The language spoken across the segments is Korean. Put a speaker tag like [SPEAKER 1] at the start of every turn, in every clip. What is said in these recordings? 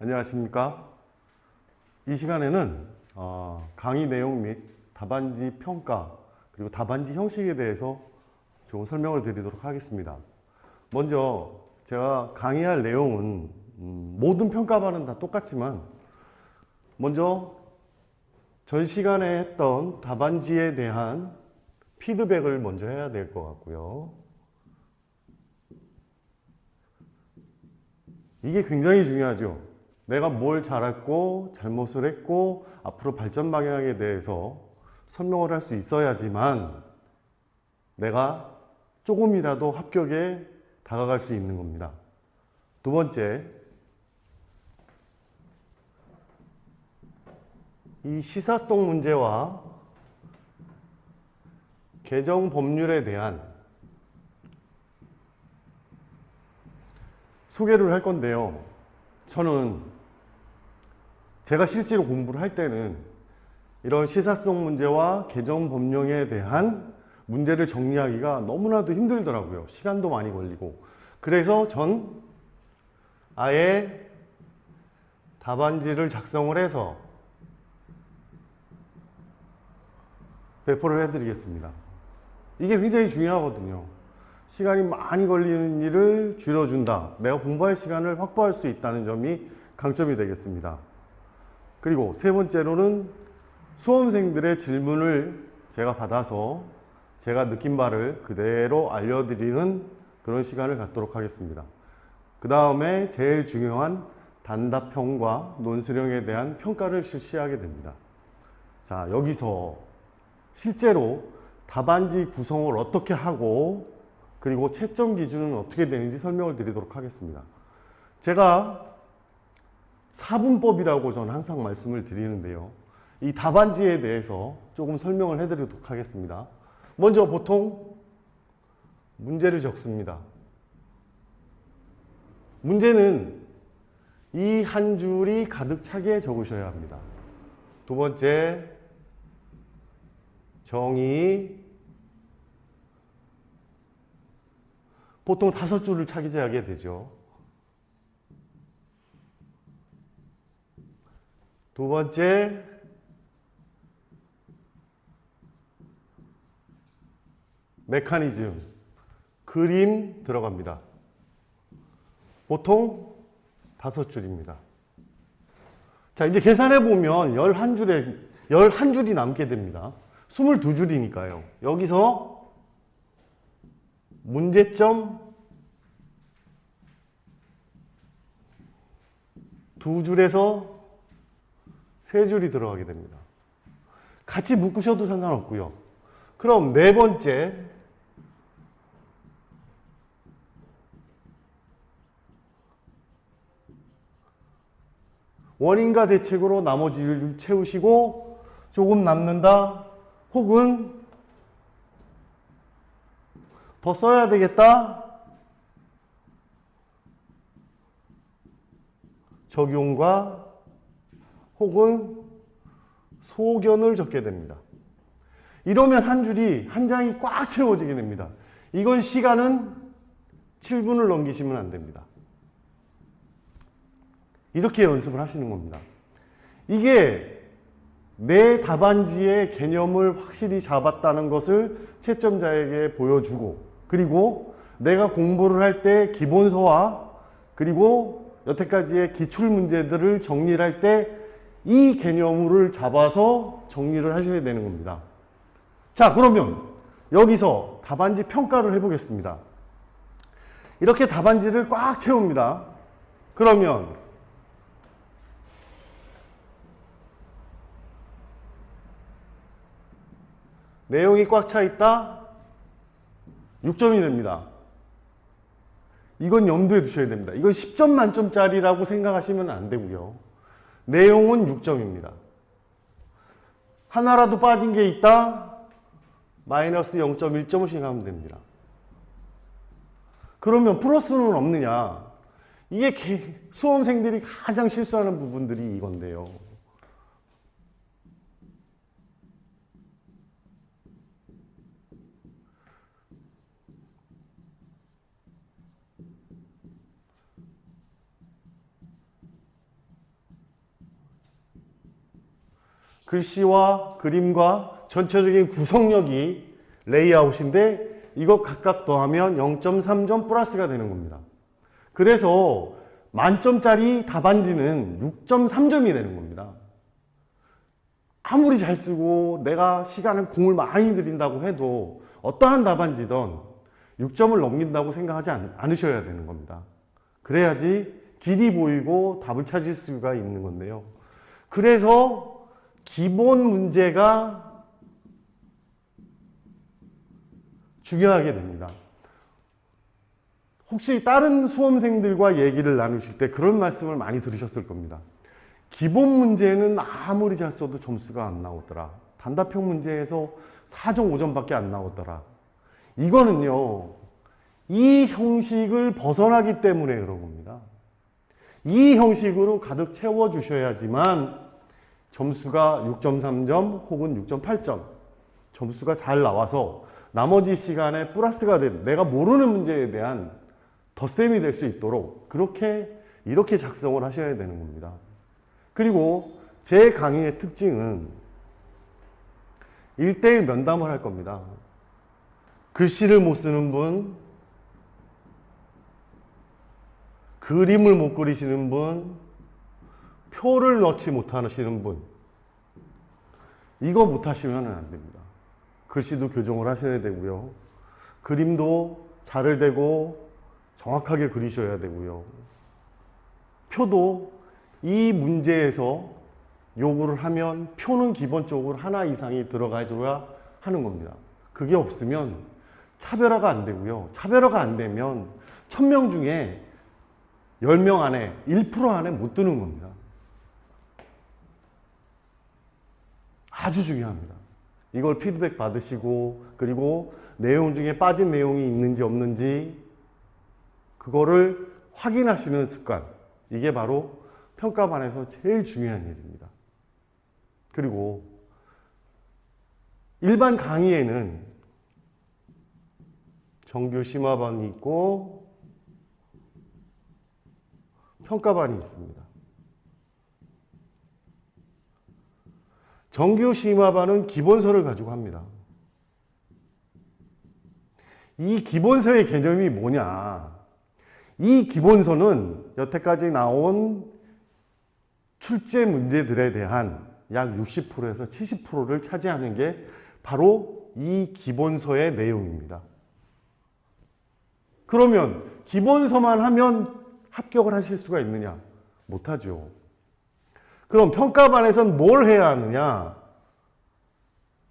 [SPEAKER 1] 안녕하십니까. 이 시간에는 어, 강의 내용 및 답안지 평가 그리고 답안지 형식에 대해서 조금 설명을 드리도록 하겠습니다. 먼저 제가 강의할 내용은 음, 모든 평가반은 다 똑같지만 먼저 전 시간에 했던 답안지에 대한 피드백을 먼저 해야 될 것 같고요. 이게 굉장히 중요하죠. 내가 뭘 잘했고 잘못을 했고 앞으로 발전 방향에 대해서 설명을 할 수 있어야지만 내가 조금이라도 합격에 다가갈 수 있는 겁니다. 두 번째, 이 시사성 문제와 개정 법률에 대한 소개를 할 건데요. 저는 제가 실제로 공부를 할 때는 이런 시사성 문제와 개정 법령에 대한 문제를 정리하기가 너무나도 힘들더라고요. 시간도 많이 걸리고. 그래서 전 아예 답안지를 작성을 해서 배포를 해드리겠습니다. 이게 굉장히 중요하거든요. 시간이 많이 걸리는 일을 줄여준다. 내가 공부할 시간을 확보할 수 있다는 점이 강점이 되겠습니다. 그리고 세 번째로는 수험생들의 질문을 제가 받아서 제가 느낀 바를 그대로 알려드리는 그런 시간을 갖도록 하겠습니다. 그 다음에 제일 중요한 단답형과 논술형에 대한 평가를 실시하게 됩니다. 자, 여기서 실제로 답안지 구성을 어떻게 하고 그리고 채점 기준은 어떻게 되는지 설명을 드리도록 하겠습니다. 제가 사분법이라고 저는 항상 말씀을 드리는데요. 이 답안지에 대해서 조금 설명을 해드리도록 하겠습니다. 먼저 보통 문제를 적습니다. 문제는 이 한 줄이 가득 차게 적으셔야 합니다. 두 번째, 정의, 보통 다섯 줄을 차지하게 되죠. 두 번째, 메커니즘, 그림 들어갑니다. 보통 다섯 줄입니다. 자, 이제 계산해 보면 11줄에 11줄이 남게 됩니다. 22줄이니까요. 여기서 문제점 두 줄에서 세 줄이 들어가게 됩니다. 같이 묶으셔도 상관없고요. 그럼 네 번째 원인과 대책으로 나머지를 채우시고 조금 남는다 혹은 더 써야 되겠다 적용과 혹은 소견을 적게 됩니다. 이러면 한 줄이 한 장이 꽉 채워지게 됩니다. 이건 시간은 7분을 넘기시면 안 됩니다. 이렇게 연습을 하시는 겁니다. 이게 내 답안지의 개념을 확실히 잡았다는 것을 채점자에게 보여주고 그리고 내가 공부를 할 때 기본서와 그리고 여태까지의 기출 문제들을 정리를 할 때 이 개념을 잡아서 정리를 하셔야 되는 겁니다. 자, 그러면 여기서 답안지 평가를 해보겠습니다. 이렇게 답안지를 꽉 채웁니다. 그러면 내용이 꽉 차 있다? 6점이 됩니다. 이건 염두에 두셔야 됩니다. 이건 10점 만점짜리라고 생각하시면 안 되고요. 내용은 6점입니다. 하나라도 빠진 게 있다? 마이너스 0.1점씩 하면 됩니다. 그러면 플러스는 없느냐? 이게 개- 수험생들이 가장 실수하는 부분들이 이건데요. 글씨와 그림과 전체적인 구성력이 레이아웃인데 이거 각각 더하면 0.3점 플러스가 되는 겁니다. 그래서 만점짜리 답안지는 6.3점이 되는 겁니다. 아무리 잘 쓰고 내가 시간을 공을 많이 들인다고 해도 어떠한 답안지든 6점을 넘긴다고 생각하지 않, 않으셔야 되는 겁니다. 그래야지 길이 보이고 답을 찾을 수가 있는 건데요. 그래서 기본 문제가 중요하게 됩니다. 혹시 다른 수험생들과 얘기를 나누실 때 그런 말씀을 많이 들으셨을 겁니다. 기본 문제는 아무리 잘 써도 점수가 안 나오더라. 단답형 문제에서 4점, 5점밖에 안 나오더라. 이거는요, 이 형식을 벗어나기 때문에 그런 겁니다. 이 형식으로 가득 채워주셔야지만 점수가 6.3점 혹은 6.8점 점수가 잘 나와서 나머지 시간에 플러스가 된 내가 모르는 문제에 대한 덧셈이 될 수 있도록 그렇게 이렇게 작성을 하셔야 되는 겁니다. 그리고 제 강의의 특징은 1대1 면담을 할 겁니다. 글씨를 못 쓰는 분, 그림을 못 그리시는 분, 표를 넣지 못하시는 분, 이거 못하시면 안 됩니다. 글씨도 교정을 하셔야 되고요. 그림도 잘을 대고 정확하게 그리셔야 되고요. 표도 이 문제에서 요구를 하면 표는 기본적으로 하나 이상이 들어가줘야 하는 겁니다. 그게 없으면 차별화가 안 되고요. 차별화가 안 되면 1000명 중에 10명 안에 1% 안에 못 드는 겁니다. 아주 중요합니다. 이걸 피드백 받으시고 그리고 내용 중에 빠진 내용이 있는지 없는지 그거를 확인하시는 습관. 이게 바로 평가반에서 제일 중요한 일입니다. 그리고 일반 강의에는 정규 심화반이 있고 평가반이 있습니다. 정규 심화반은 기본서를 가지고 합니다. 이 기본서의 개념이 뭐냐? 이 기본서는 여태까지 나온 출제 문제들에 대한 약 60%에서 70%를 차지하는 게 바로 이 기본서의 내용입니다. 그러면 기본서만 하면 합격을 하실 수가 있느냐? 못하죠. 그럼 평가반에선 뭘 해야 하느냐?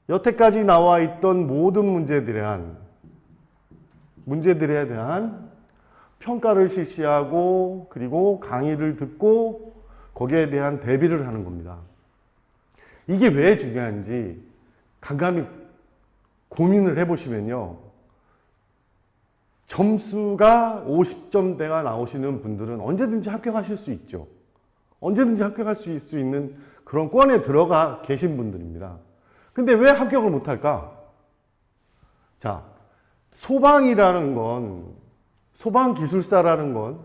[SPEAKER 1] 여태까지 나와 있던 모든 문제들에 대한 문제들에 대한 평가를 실시하고 그리고 강의를 듣고 거기에 대한 대비를 하는 겁니다. 이게 왜 중요한지 간간히 고민을 해보시면요. 점수가 50점대가 나오시는 분들은 언제든지 합격하실 수 있죠. 언제든지 합격할 수 있는 그런 권에 들어가 계신 분들입니다. 근데 왜 합격을 못할까? 자, 소방이라는 건, 소방기술사라는 건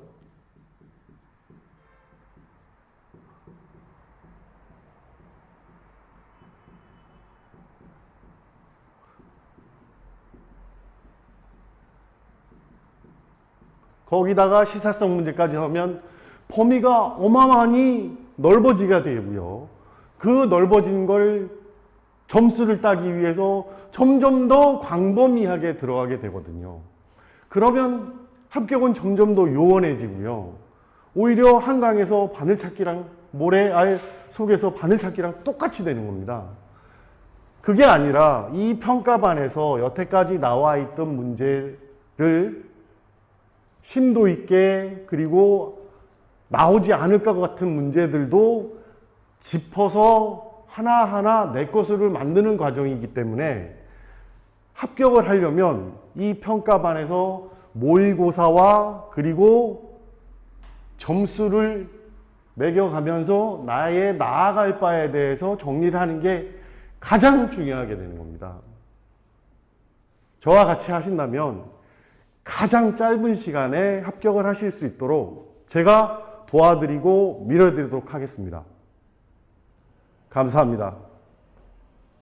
[SPEAKER 1] 거기다가 시사성 문제까지 하면 범위가 어마어마하니 넓어지게 되고요. 그 넓어진 걸 점수를 따기 위해서 점점 더 광범위하게 들어가게 되거든요. 그러면 합격은 점점 더 요원해지고요. 오히려 한강에서 바늘찾기랑 모래알 속에서 바늘찾기랑 똑같이 되는 겁니다. 그게 아니라 이 평가반에서 여태까지 나와 있던 문제를 심도 있게 그리고 나오지 않을 것 같은 문제들도 짚어서 하나하나 내 것을 만드는 과정이기 때문에 합격을 하려면 이 평가반에서 모의고사와 그리고 점수를 매겨가면서 나의 나아갈 바에 대해서 정리를 하는 게 가장 중요하게 되는 겁니다. 저와 같이 하신다면 가장 짧은 시간에 합격을 하실 수 있도록 제가 도와드리고 밀어드리도록 하겠습니다. 감사합니다.